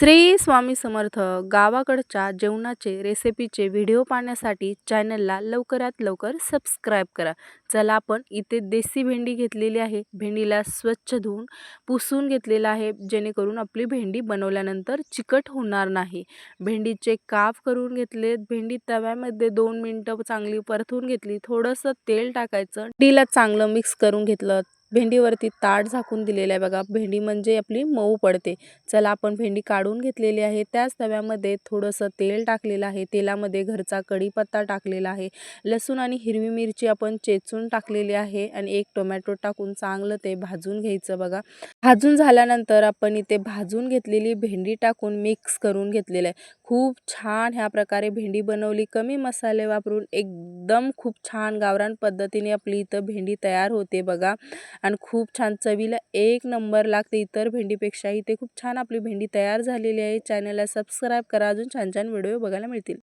श्री स्वामी समर्थ गावाकडच्या जेवणाचे रेसिपीचे व्हिडिओ पाहण्यासाठी चॅनलला लवकरात लवकर सबस्क्राईब करा. चला आपण इथे देसी भेंडी घेतलेली आहे. भेंडीला स्वच्छ धुवून पुसून घेतलेलं आहे जेणेकरून आपली भेंडी बनवल्यानंतर चिकट होणार नाही. भेंडीचे काप करून घेतले भेंडी तव्यामध्ये दोन मिनटं चांगली परतून घेतली. थोडंसं तेल टाकायचं. भेंडीला चांगलं मिक्स करून घेतलं. भेंडीवरती ताट झाकून दिलेलं आहे बघा. भेंडी म्हणजे आपली मऊ पडते. चला आपण भेंडी काढून घेतलेली आहे. त्याच तव्यामध्ये थोडंसं तेल टाकलेलं आहे. तेलामध्ये घरचा कढीपत्ता टाकलेला आहे. लसूण आणि हिरवी मिरची आपण चेचून टाकलेली आहे आणि एक टोमॅटो टाकून चांगलं ते भाजून घ्यायचं बघा. भाजून झाल्यानंतर आपण इथे भाजून घेतलेली भेंडी टाकून मिक्स करून घेतलेलं आहे. खूप छान ह्या प्रकारे भेंडी बनवली. कमी मसाले वापरून एकदम खूप छान गावरान पद्धतीने आपली इथं भेंडी तयार होते बघा. आणि खूप छान चवीला एक नंबर लागते इतर भेंडीपेक्षाही. ते खूप छान आपली भेंडी तयार झालेली आहे. चॅनलला सबस्क्राईब करा. अजून छान छान व्हिडिओ बघायला मिळतील.